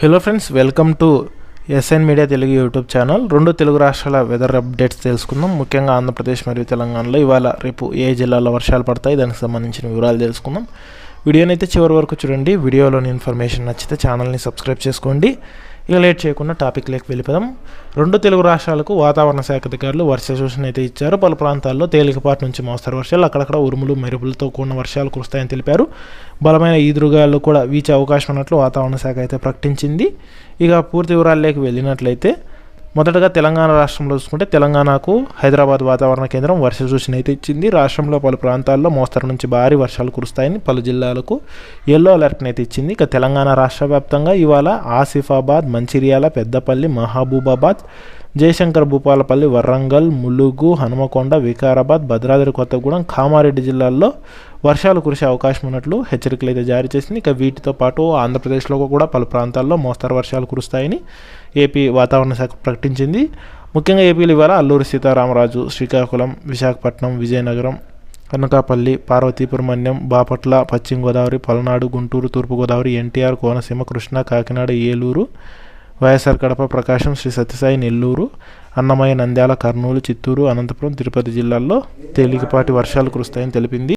Hello friends welcome to SN media Telugu YouTube channel రెండు తెలుగు రాష్ట్రాల weather updates తెలుసుకుందాం. ముఖ్యంగా ఆంధ్రప్రదేశ్ మరియు తెలంగాణలో ఇవాళ రేపు ఏ జిల్లాలో వర్షాలు పడతాయి దానికి సంబంధించిన వివరాలు తెలుసుకుందాం. వీడియోని అయితే చివరి వరకు చూడండి. వీడియోలోని ఇన్ఫర్మేషన్ నచ్చితే ఛానల్ని సబ్స్క్రైబ్ చేసుకోండి. ఇక లేట్ చేయకుండా టాపిక్ లేక వెళ్ళిపోదాం. రెండు తెలుగు రాష్ట్రాలకు వాతావరణ శాఖ అధికారులు వర్ష సూచన అయితే ఇచ్చారు. పలు ప్రాంతాల్లో తేలికపాటి నుంచి మోస్తారు వర్షాలు అక్కడక్కడ ఉరుములు మెరుపులతో కూడిన వర్షాలు కురుస్తాయని తెలిపారు. బలమైన ఈదురుగాలు కూడా వీచే అవకాశం ఉన్నట్లు వాతావరణ శాఖ అయితే ప్రకటించింది. ఇక పూర్తి వివరాల్లోకి వెళ్ళినట్లయితే మొదటగా తెలంగాణ రాష్ట్రంలో చూసుకుంటే తెలంగాణకు హైదరాబాద్ వాతావరణ కేంద్రం వర్ష సూచన అయితే ఇచ్చింది. రాష్ట్రంలో పలు ప్రాంతాల్లో మోస్తరు నుంచి భారీ వర్షాలు కురుస్తాయని పలు జిల్లాలకు ఎల్లో అలర్ట్ని అయితే ఇచ్చింది. ఇక తెలంగాణ రాష్ట్ర వ్యాప్తంగా ఇవాళ ఆసిఫాబాద్ మంచిర్యాల పెద్దపల్లి మహబూబాబాద్ జయశంకర్ భూపాలపల్లి వరంగల్ ములుగు హనుమకొండ వికారాబాద్ భద్రాద్రి కొత్తగూడెం కామారెడ్డి జిల్లాల్లో వర్షాలు కురిసే అవకాశం ఉన్నట్లు హెచ్చరికలు అయితే జారీ చేసింది. ఇక వీటితో పాటు ఆంధ్రప్రదేశ్లో కూడా పలు ప్రాంతాల్లో మోస్తరు వర్షాలు కురుస్తాయని ఏపీ వాతావరణ శాఖ ప్రకటించింది. ముఖ్యంగా ఏపీలో ఇవాళ అల్లూరి సీతారామరాజు శ్రీకాకుళం విశాఖపట్నం విజయనగరం కనకాపల్లి పార్వతీపురమన్యం బాపట్ల పశ్చిమ గోదావరి పల్నాడు గుంటూరు తూర్పుగోదావరి ఎన్టీఆర్ కోనసీమ కృష్ణా కాకినాడ ఏలూరు వైఎస్ఆర్ కడప ప్రకాశం శ్రీ సత్యసాయి నెల్లూరు అన్నమయ్య నంద్యాల కర్నూలు చిత్తూరు అనంతపురం తిరుపతి జిల్లాల్లో తేలికపాటి వర్షాలు కురుస్తాయని తెలిపింది.